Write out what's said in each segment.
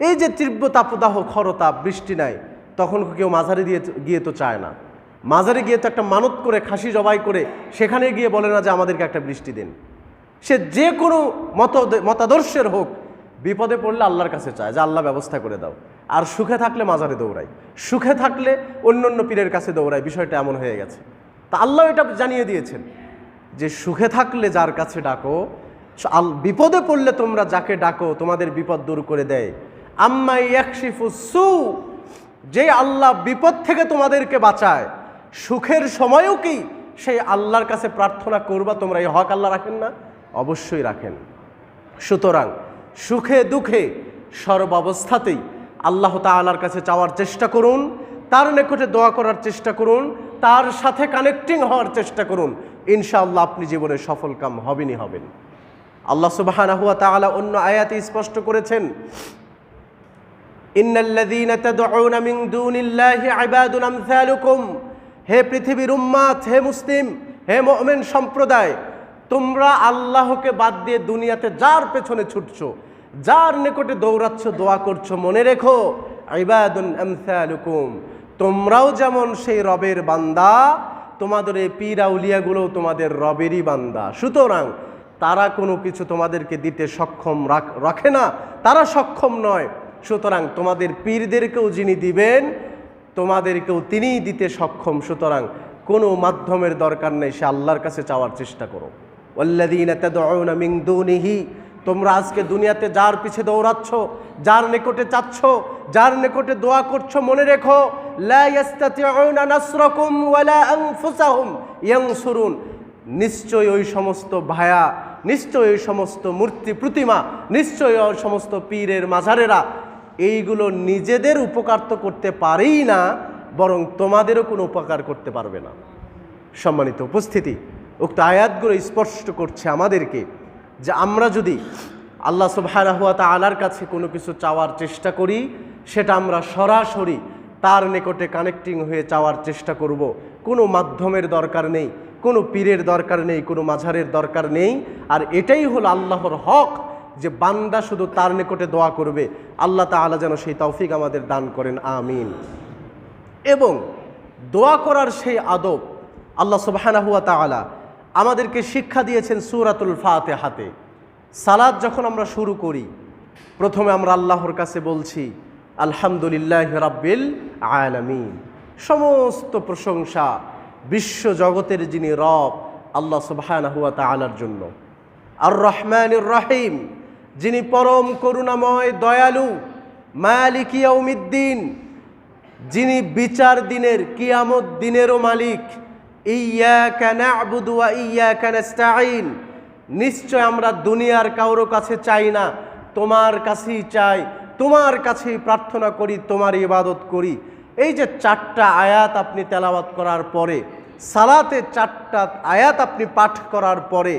এই যে তীব্র তাপদাহ, খরতাপ, বৃষ্টি নাই, তখন কেউ মাঝারি দিয়ে গিয়ে তো চায় না। মাঝারি গিয়ে তো একটা মানত করে, খাসি জবাই করে সেখানে গিয়ে বলে না যে আমাদেরকে একটা বৃষ্টি দিন। সে যে কোনো মত মতাদর্শের হোক, বিপদে পড়লে আল্লাহর কাছে চায় যে, আল্লাহ ব্যবস্থা করে দাও। আর সুখে থাকলে মাজারে দৌড়ায়। সুখে থাকলে অন্য অন্য পীরের কাছে দৌড়ায়, বিষয়টা এমন হয়ে গেছে। তা আল্লাহ এটা জানিয়ে দিয়েছেন যে, সুখে থাকলে যার কাছে ডাকো বিপদে পড়লে তোমরা যাকে ডাকো, তোমাদের বিপদ দূর করে দেয়। একশিফু যে আল্লাহ বিপদ থেকে তোমাদেরকে বাঁচায়, সুখের সময়ও কি সেই আল্লাহর কাছে প্রার্থনা করবা? তোমরা এই হক আল্লাহ রাখেন না? অবশ্যই রাখেন। সুতরাং সুখে দুঃখে সর্বাবস্থাতেই আল্লাহ তাআলার কাছে চাওয়ার চেষ্টা করুন, তার নিকটে দোয়া করার চেষ্টা করুন, তার সাথে কানেক্টিং হওয়ার চেষ্টা করুন। ইনশাআল্লাহ আপনি জীবনে সফল কাম হবেনই হবেন। আল্লাহ সুবহানাহু ওয়া তাআলা অন্য আয়াতে স্পষ্ট করেছেন ইন্নাল্লাযীনা তাদউনা মিন দুনিল্লাহি ইবাদুন আমসালুকুম হে পৃথিবীর উম্মাত, হে মুসলিম, হে মুমিন সম্প্রদায়, তোমরা আল্লাহকে বাদ দিয়ে দুনিয়াতে যার পেছনে ছুটছো, যার নিকটে দৌড়াচ্ছ, দোয়া করছ, মনে রেখো, ইবাদুন আমসালুকুম। তোমরাও যেমন সেই রবের বান্দা, তোমাদের এই পীরা উলিয়াগুলোও তোমাদের রবেরই বান্দা। সুতরাং তারা কোনো কিছু তোমাদেরকে দিতে সক্ষম রাখে না, তারা সক্ষম নয়। সুতরাং তোমাদের পীরদেরকেও যিনি দিবেন, তোমাদেরকেও তিনিই দিতে সক্ষম। সুতরাং কোনো মাধ্যমের দরকার নেই, সে আল্লাহর কাছে চাওয়ার চেষ্টা করো। মিন তোমরা আজকে দুনিয়াতে যার পিছে দৌড়াচ্ছ, যার নিকটে চাচ্ছ, যার নিকটে দোয়া করছ, মনে রেখো নিশ্চয়ই ওই সমস্ত ভায়া, নিশ্চয়ই ওই সমস্ত মূর্তি প্রতিমা, নিশ্চয়ই ওই সমস্ত পীরের মাঝারেরা এইগুলো নিজেদের উপকার তো করতে পারেই না, বরং তোমাদেরও কোনো উপকার করতে পারবে না। সম্মানিত উপস্থিতি, উক্ত আয়াতগুলো স্পষ্ট করছে আমাদেরকে যে আমরা যদি আল্লাহ সুবহানাহুয়া তাআলার কাছে কোনো কিছু চাওয়ার চেষ্টা করি, সেটা আমরা সরাসরি তার নিকটে কানেক্টিং হয়ে চাওয়ার চেষ্টা করব। কোনো মাধ্যমের দরকার নেই, কোনো পীরের দরকার নেই, কোনো মাঝারের দরকার নেই, আর এটাই হলো আল্লাহর হক। যে বান্দা শুধু তার নিকটে দোয়া করবে, আল্লাহ তাআলা যেন সেই তৌফিক আমাদের দান করেন, আমিন। এবং দোয়া করার সেই আদব আল্লাহ সুবহানাহু ওয়া তাআলা আমাদেরকে শিক্ষা দিয়েছেন সূরাতুল ফাতিহাতে। সালাদ যখন আমরা শুরু করি, প্রথমে আমরা আল্লাহর কাছে বলছি, আলহামদুলিল্লাহ রাব্বিল আলামিন। সমস্ত প্রশংসা বিশ্ব জগতের যিনি রব, আল্লাহ সুবহানাহু ওয়া তাআলার জন্য। আর রহমান রহিম। যিনি পরম করুণাময়, দয়ালু, মালিক ইয়াউমিদ্দিন, যিনি বিচার দিনের, কিয়ামত দিনেরও মালিক ইয়াকা না'বুদু ওয়া ইয়াকা নাস্তাঈন। নিশ্চয় আমরা দুনিয়ার কারও কাছে চাই না, তোমার কাছেই চাই, তোমার কাছেই প্রার্থনা করি তোমার ইবাদত করি। এই যে চারটা আয়াত আপনি তেলাওয়াত করার পরে, সালাতে চারটা আয়াত আপনি পাঠ করার পরে,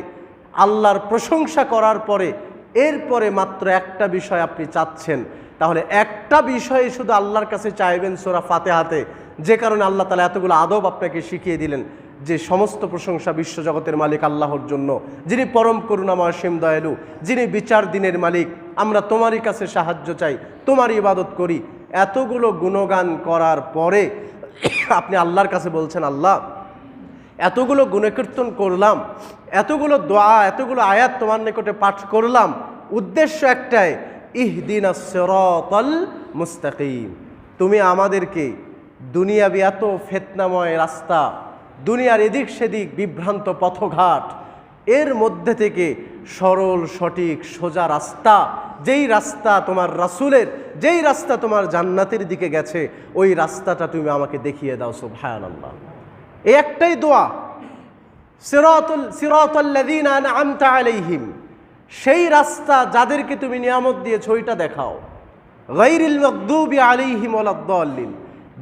আল্লাহর প্রশংসা করার পরে এরপরে মাত্র একটা বিষয় আপনি চাচ্ছেন। তাহলে একটা বিষয়ে শুধু আল্লাহর কাছে চাইবেন সোরা ফাতে হাতে যে কারণে আল্লাহ তালা এতগুলো আদব আপনাকে শিখিয়ে দিলেন যে সমস্ত প্রশংসা বিশ্বজগতের মালিক আল্লাহর জন্য। যিনি পরম করুণাময় সীম দয়ালু, যিনি বিচার দিনের মালিক, আমরা তোমারই কাছে সাহায্য চাই তোমার ইবাদত করি। এতগুলো গুণগান করার পরে আপনি আল্লাহর কাছে বলছেন, আল্লাহ, এতগুলো গুণকীর্তন করলাম এতগুলো দোয়া, এতগুলো আয়াত তোমার নিকটে পাঠ করলাম। উদ্দেশ্য একটাই, ইহদিন সিরাতাল মুস্তাকিম। তুমি আমাদেরকে দুনিয়াবি এত ফেতনাময় রাস্তা, দুনিয়ার এদিক সেদিক বিভ্রান্ত পথঘাট, এর মধ্যে থেকে সরল, সঠিক, সোজা রাস্তা, যেই রাস্তা তোমার রাসূলের, যেই রাস্তা তোমার জান্নাতের দিকে গেছে, ওই রাস্তাটা তুমি আমাকে দেখিয়ে দাও, সুবহানাল্লাহ। এই একটাই দোয়া আনআমতা আলাইহিম। সেই রাস্তা যাদেরকে তুমি নিয়ামত দিয়েছ, ওইটা দেখাও। গাইরিল মাগদুবি আলাইহিম ওয়ালাদ-দাল্লিন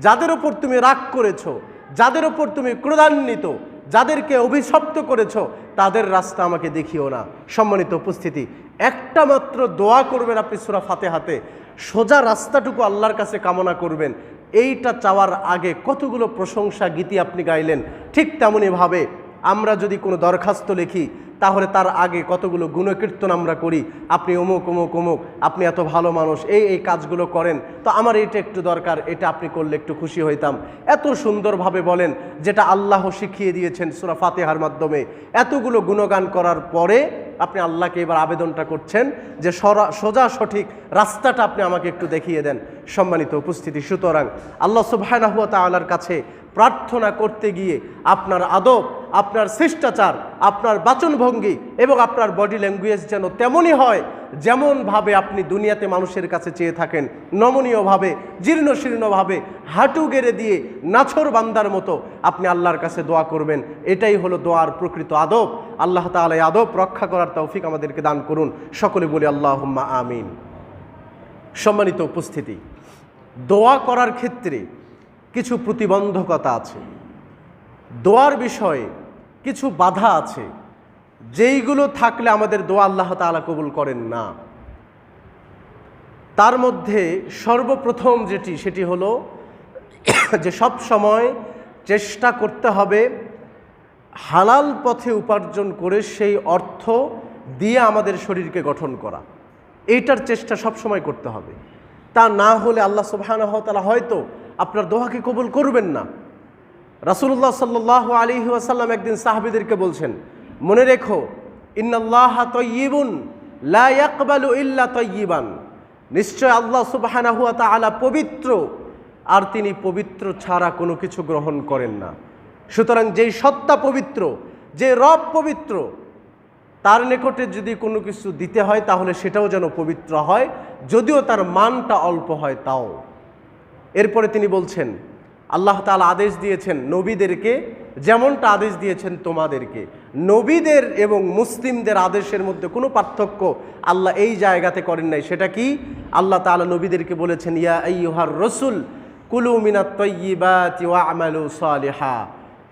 যাদের ওপর তুমি রাগ করেছ, যাদের ওপর তুমি ক্রোধান্বিত, যাদেরকে অভিশপ্ত করেছ, তাদের রাস্তা আমাকে দেখিও না। সম্মানিত উপস্থিতি, একটা মাত্র দোয়া করবেন আপনি সূরা ফাতিহাতে। সোজা রাস্তাটুকু আল্লাহর কাছে কামনা করবেন। এইটা চাওয়ার আগে কতগুলো প্রশংসা গীতি আপনি গাইলেন, ঠিক তেমনইভাবে আমরা যদি কোনো দরখাস্ত লিখি, তাহলে তার আগে কতগুলো গুণকীর্তন আমরা করি। আপনি অমুক অমুক অমুক, আপনি এত ভালো মানুষ, এই এই কাজগুলো করেন। তো আমার এটা একটু দরকার, এটা আপনি করলে একটু খুশি হইতাম। এত সুন্দরভাবে বলেন, যেটা আল্লাহ শিখিয়ে দিয়েছেন সুরা ফাতেহার মাধ্যমে। এতগুলো গুণগান করার পরে আপনি আল্লাহকে এবার আবেদনটা করছেন যে সরা, সোজা সঠিক রাস্তাটা আপনি আমাকে একটু দেখিয়ে দেন। সম্মানিত উপস্থিতি, সুতরাং আল্লাহ সুবাহ তালার কাছে প্রার্থনা করতে গিয়ে আপনার আদব, আপনার শিষ্টাচার, আপনার বাচনভঙ্গি এবং আপনার বডি ল্যাঙ্গুয়েজ যেন তেমনই হয় যেমনভাবে আপনি দুনিয়াতে মানুষের কাছে চেয়ে থাকেন, নমনীয়ভাবে জীর্ণ শীর্ণভাবে হাঁটু গেড়ে দিয়ে নাছর বান্দার মতো আপনি আল্লাহর কাছে দোয়া করবেন। এটাই হলো দোয়ার প্রকৃত আদব। আল্লাহ তালা আদব রক্ষা করার তৌফিক আমাদেরকে দান করুন। সকলে বলি আল্লাহ আমিন। সম্মানিত উপস্থিতি, দোয়া করার ক্ষেত্রে কিছু প্রতিবন্ধকতা আছে। দোয়ার বিষয়ে কিছু বাধা আছে। যেইগুলো থাকলে আমাদের দোয়া আল্লাহ তাআলা কবুল করেন না। তার মধ্যে সর্বপ্রথম যেটি, সেটি হলো যে সব সময় চেষ্টা করতে হবে হালাল পথে উপার্জন করে সেই অর্থ দিয়ে আমাদের শরীরকে গঠন করা। এইটার চেষ্টা সব সময় করতে হবে। তা না হলে আল্লাহ সুবহানাহু তাআলা হয়তো আপনার দোহাকে কবুল করবেন না। রাসূলুল্লাহ সাল্লাহ আলী ওয়াসাল্লাম একদিন সাহাবিদেরকে বলছেন, মনে রেখো, ইন্নাল্লাহ তয়্যিবুন লা ইয়াকবালু ইল্লা তয়্যিবান নিশ্চয় আল্লাহ সুবহানাহু ওয়া তাআলা পবিত্র, আর তিনি পবিত্র ছাড়া কোনো কিছু গ্রহণ করেন না। সুতরাং যেই সত্তা পবিত্র, যে রব পবিত্র, তার নিকটে যদি কোনো কিছু দিতে হয়, তাহলে সেটাও যেন পবিত্র হয়, যদিও তার মানটা অল্প হয়, তাও। এরপরে তিনি বলছেন, আল্লাহ তাআলা আদেশ দিয়েছেন নবীদেরকে, যেমনটা আদেশ দিয়েছেন তোমাদেরকে। নবীদের এবং মুসলিমদের আদেশের মধ্যে কোনো পার্থক্য আল্লাহ এই জায়গাতে করেন নাই। সেটা কি? আল্লাহ তাআলা নবীদেরকে বলেছেন, ইয়া আইয়ুহার রসুল, কুলু মিনাত তয়্যিবাতি ওয়া আমালু সালিহা।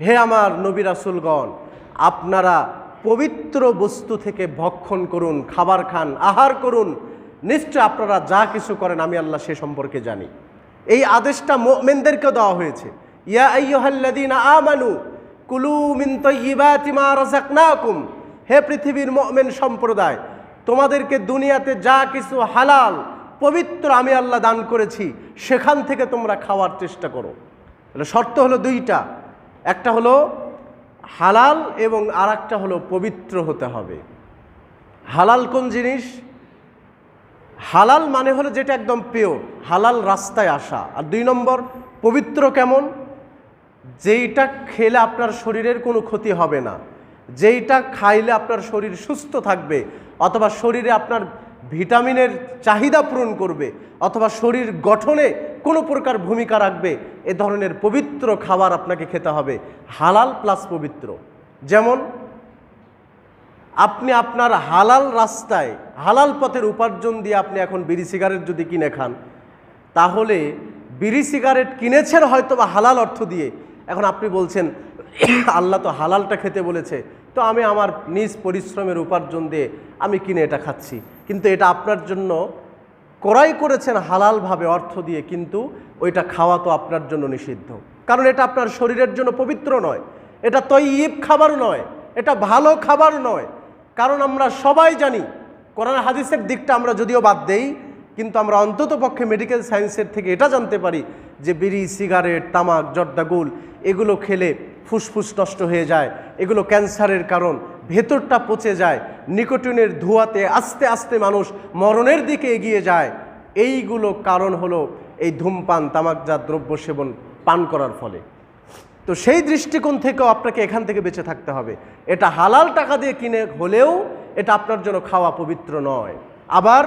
হে আমার নবী রাসুলগণ, আপনারা পবিত্র বস্তু থেকে ভক্ষণ করুন, খাবার খান, আহার করুন। নিশ্চয় আপনারা যা কিছু করেন আমি আল্লাহ সে সম্পর্কে জানি। এই আদেশটা মোমেনদেরকে দেওয়া হয়েছে। ইয়া কুলু মিন হে পৃথিবীর মুমিন সম্প্রদায়, তোমাদেরকে দুনিয়াতে যা কিছু হালাল, পবিত্র আমি আল্লাহ দান করেছি, সেখান থেকে তোমরা খাওয়ার চেষ্টা করো। তাহলে শর্ত হলো দুইটা। একটা হলো হালাল এবং আর হলো পবিত্র হতে হবে। হালাল কোন জিনিস? হালাল মানে হলো যেটা একদম পিওর হালাল রাস্তায় আসা। আর দুই নম্বর, পবিত্র কেমন? যেইটা খেলে আপনার শরীরের কোনো ক্ষতি হবে না। যেইটা খাইলে আপনার শরীর সুস্থ থাকবে, অথবা শরীরে আপনার ভিটামিনের চাহিদা পূরণ করবে, অথবা শরীর গঠনে কোনো প্রকার ভূমিকা রাখবে, এ ধরনের পবিত্র খাবার আপনাকে খেতে হবে। হালাল প্লাস পবিত্র। যেমন আপনি আপনার হালাল রাস্তায়, হালাল পথের উপার্জন দিয়ে আপনি এখন বিড়ি সিগারেট যদি কিনে খান, তাহলে বিড়ি সিগারেট কিনেছেন হয়তো বা হালাল অর্থ দিয়ে। এখন আপনি বলছেন, আল্লাহ তো হালালটা খেতে বলেছে, তো আমি আমার নিজ পরিশ্রমের উপার্জন দিয়ে আমি কিনে এটা খাচ্ছি। কিন্তু এটা আপনার জন্য ক্রয় করেছেন হালালভাবে অর্থ দিয়ে, কিন্তু ওইটা খাওয়া তো আপনার জন্য নিষিদ্ধ। কারণ এটা আপনার শরীরের জন্য পবিত্র নয়, এটা তৈব খাবার নয়, এটা ভালো খাবার নয়। কারণ আমরা সবাই জানি কোরআন হাদিসের দিকটা আমরা যদিও বাদ দেই, কিন্তু আমরা অন্তত পক্ষে মেডিকেল সায়েন্সের থেকে এটা জানতে পারি যে বিড়ি, সিগারেট, তামাক জর্দাগুল এগুলো খেলে ফুসফুস নষ্ট হয়ে যায়, এগুলো ক্যান্সারের কারণ, ভেতরটা পচে যায়, নিকোটিনের ধোঁয়াতে আস্তে আস্তে মানুষ মরণের দিকে এগিয়ে যায়। এইগুলো কারণ হলো এই ধূমপান, তামাকজাত দ্রব্য সেবন পান করার ফলে। তো সেই দৃষ্টিকোণ থেকেও আপনাকে এখান থেকে বেঁচে থাকতে হবে। এটা হালাল টাকা দিয়ে কিনে হলেও এটা আপনার জন্য খাওয়া পবিত্র নয়। আবার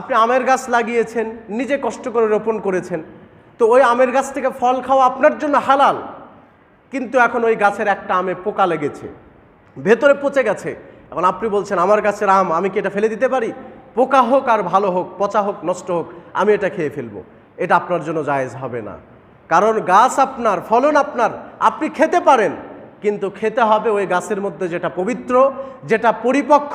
আপনি আমের গাছ লাগিয়েছেন, নিজে কষ্ট করে রোপণ করেছেন, তো ওই আমের গাছ থেকে ফল খাওয়া আপনার জন্য হালাল। কিন্তু এখন ওই গাছের একটা আমে পোকা লেগেছে, ভেতরে পচে গেছে। এখন আপনি বলছেন, আমার গাছের আম, আমি কি এটা ফেলে দিতে পারি? পোকা হোক আর ভালো হোক, পচা হোক, নষ্ট হোক, আমি এটা খেয়ে ফেলব। এটা আপনার জন্য জায়েজ হবে না। কারণ গাছ আপনার, ফলন আপনার, আপনি খেতে পারেন, কিন্তু খেতে হবে ওই গাছের মধ্যে যেটা পবিত্র, যেটা পরিপক্ষ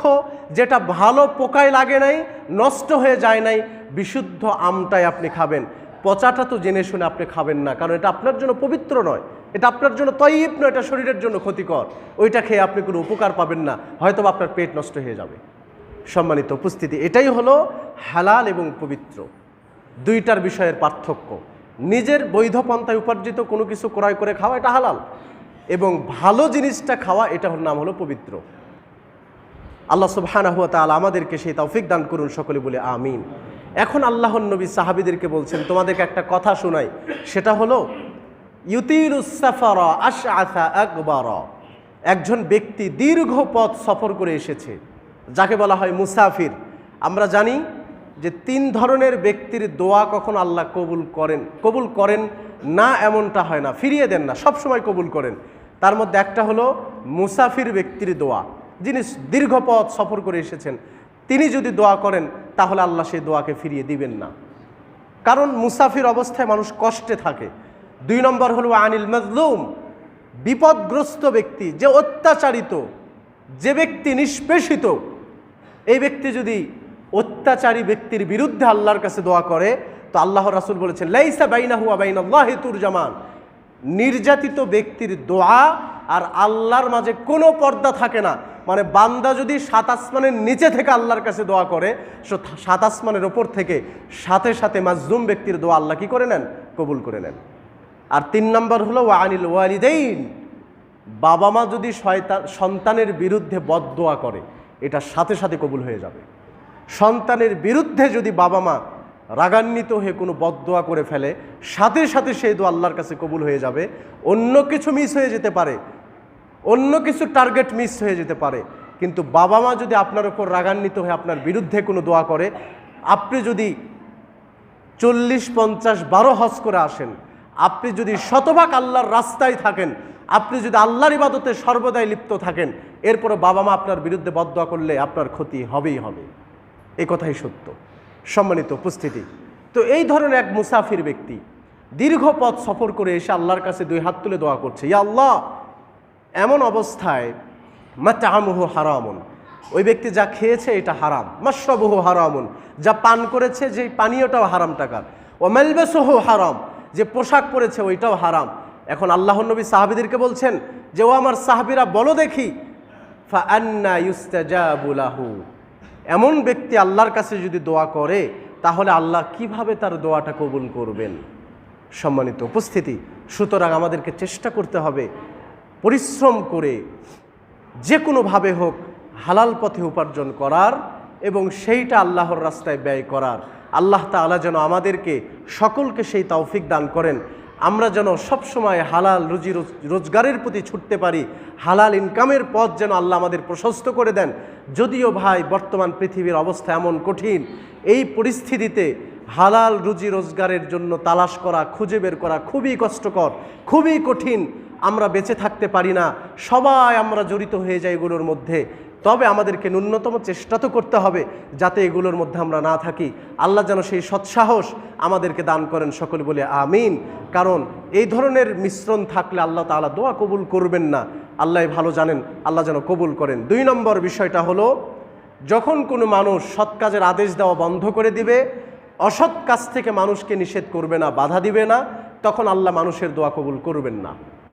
যেটা ভালো পোকায় লাগে নাই, নষ্ট হয়ে যায় নাই, বিশুদ্ধ আমটাই আপনি খাবেন। পচাটা তো জেনে শুনে আপনি খাবেন না, কারণ এটা আপনার জন্য পবিত্র নয়, এটা আপনার জন্য তৈব নয়, এটা শরীরের জন্য ক্ষতিকর। ওইটা খেয়ে আপনি কোনো উপকার পাবেন না হয়তো আপনার পেট নষ্ট হয়ে যাবে। সম্মানিত উপস্থিতি, এটাই হলো হালাল এবং পবিত্র। দুইটার বিষয়ের পার্থক্য। নিজের বৈধ পন্থায় উপার্জিত কোনো কিছু ক্রয় করে খাওয়া, এটা হালাল। এবং ভালো জিনিসটা খাওয়া এটা নাম হলো পবিত্র। আল্লাহ সুবহানাহু ওয়া তাআলা আমাদেরকে সেই তৌফিক দান করুন, সকলে বলে আমিন। এখন আল্লাহর নবী সাহাবীদেরকে বলছেন, তোমাদেরকে একটা কথা শোনাই, সেটা হলো ইউতিরুস সাফারা আশআসা আকবারা। একজন ব্যক্তি দীর্ঘ পথ সফর করে এসেছে, যাকে বলা হয় মুসাফির। আমরা জানি যে তিন ধরনের ব্যক্তির দোয়া কখন আল্লাহ কবুল করেন কবুল করেন না এমনটা হয় না। ফিরিয়ে দেন না সব সময় কবুল করেন। তার মধ্যে একটা হলো মুসাফির ব্যক্তির দোয়া। যিনি দীর্ঘ পথ সফর করে এসেছেন, তিনি যদি দোয়া করেন, তাহলে আল্লাহ সেই দোয়াকে ফিরিয়ে দিবেন না। কারণ মুসাফির অবস্থায় মানুষ কষ্টে থাকে। দুই নম্বর হলো আনিল মজলুম, বিপদগ্রস্ত ব্যক্তি, যে অত্যাচারিত, যে ব্যক্তি নিষ্পেষিত। এই ব্যক্তি যদি অত্যাচারী ব্যক্তির বিরুদ্ধে আল্লাহর কাছে দোয়া করে, তো আল্লাহ রাসুল বলেছেন, লাইসা বাইনা হুয়া বাইন আল্লাহ জামান নির্যাতিত ব্যক্তির দোয়া আর আল্লাহর মাঝে কোনো পর্দা থাকে না। মানে বান্দা যদি সাত আসমানের নিচে থেকে আল্লাহর কাছে দোয়া করে সাত আসমানের ওপর থেকে সাথে সাথে মাজলুম ব্যক্তির দোয়া আল্লাহ কি করে নেন? কবুল করে নেন। আর তিন নম্বর হলো ওয়ানিল ওয়ালিদাইন। বাবা মা যদি সন্তানের বিরুদ্ধে বদদোয়া করে, এটা সাথে সাথে কবুল হয়ে যাবে। সন্তানের বিরুদ্ধে যদি বাবা মা রাগান্বিত হয়ে কোনো বদদোয়া করে ফেলে, সাথে সাথে সেই দোয়া আল্লাহর কাছে কবুল হয়ে যাবে, অন্য কিছু মিস হয়ে যেতে পারে, অন্য কিছু টার্গেট মিস হয়ে যেতে পারে, কিন্তু বাবা মা যদি আপনার উপর রাগান্বিত হয়ে আপনার বিরুদ্ধে কোনো দোয়া করে, আপনি যদি চল্লিশ, পঞ্চাশ, বারো হজ করে আসেন, আপনি যদি শতভাগ আল্লাহর রাস্তায় থাকেন, আপনি যদি আল্লাহর ইবাদতে সর্বদাই লিপ্ত থাকেন এরপরে বাবা মা আপনার বিরুদ্ধে বদয়া করলে আপনার ক্ষতি হবেই হবে। এই কথাই সত্য। সম্মানিত উপস্থিতি, তো এই ধরনের এক মুসাফির ব্যক্তি দীর্ঘ পথ সফর করে এসে আল্লাহর কাছে দুই হাত তুলে দোয়া করছে, ইয়া আল্লাহ, এমন অবস্থায় মা মাতামুহু হারামুন। ওই ব্যক্তি যা খেয়েছে এটা হারাম। মাসরবহু হারামুন। যা পান করেছে যে পানীয়টাও হারাম টাকার। ও মেলবেসহু হারাম। যে পোশাক পরেছে ওইটাও হারাম। এখন আল্লাহ নবী সাহাবিদেরকে বলছেন যে, ও আমার সাহাবিরা বলো দেখি। ফা আন্না ইউস্তাজাবুলাহু এমন ব্যক্তি আল্লাহর কাছে যদি দোয়া করে, তাহলে আল্লাহ কীভাবে তার দোয়াটা কবুল করবেন? সম্মানিত উপস্থিতি, সুতরাং আমাদেরকে চেষ্টা করতে হবে পরিশ্রম করে যে কোনোভাবে হোক হালাল পথে উপার্জন করার এবং সেইটা আল্লাহর রাস্তায় ব্যয় করার। আল্লাহ তাআলা যেন আমাদেরকে সকলকে সেই তৌফিক দান করেন। আমরা যেন সবসময় হালাল রুজি রোজগারের প্রতি ছুটতে পারি, হালাল ইনকামের পথ যেন আল্লাহ আমাদের প্রশস্ত করে দেন। যদিও ভাই, বর্তমান পৃথিবীর অবস্থা এমন কঠিন, এই পরিস্থিতিতে হালাল রুজি রোজগারের জন্য তালাশ করা, খুঁজে বের করা খুবই কষ্টকর, খুবই কঠিন। আমরা বেঁচে থাকতে পারি না। সবাই আমরা জড়িত হয়ে যাই এগুলোর মধ্যে। তবে আমাদেরকে ন্যূনতম চেষ্টা তো করতে হবে যাতে এগুলোর মধ্যে আমরা না থাকি। আল্লাহ যেন সেই সৎসাহস আমাদেরকে দান করেন সকল বলে আমিন। কারণ এই ধরনের মিশ্রণ থাকলে আল্লাহ তাআলা দোয়া কবুল করবেন না। আল্লাহ ভালো জানেন, আল্লাহ যেন কবুল করেন। দুই নম্বর বিষয়টা হলো, যখন কোনো মানুষ সৎ কাজের আদেশ দেওয়া বন্ধ করে দিবে, অসৎ কাজ থেকে মানুষকে নিষেধ করবে না, বাধা দিবে না, তখন আল্লাহ মানুষের দোয়া কবুল করবেন না।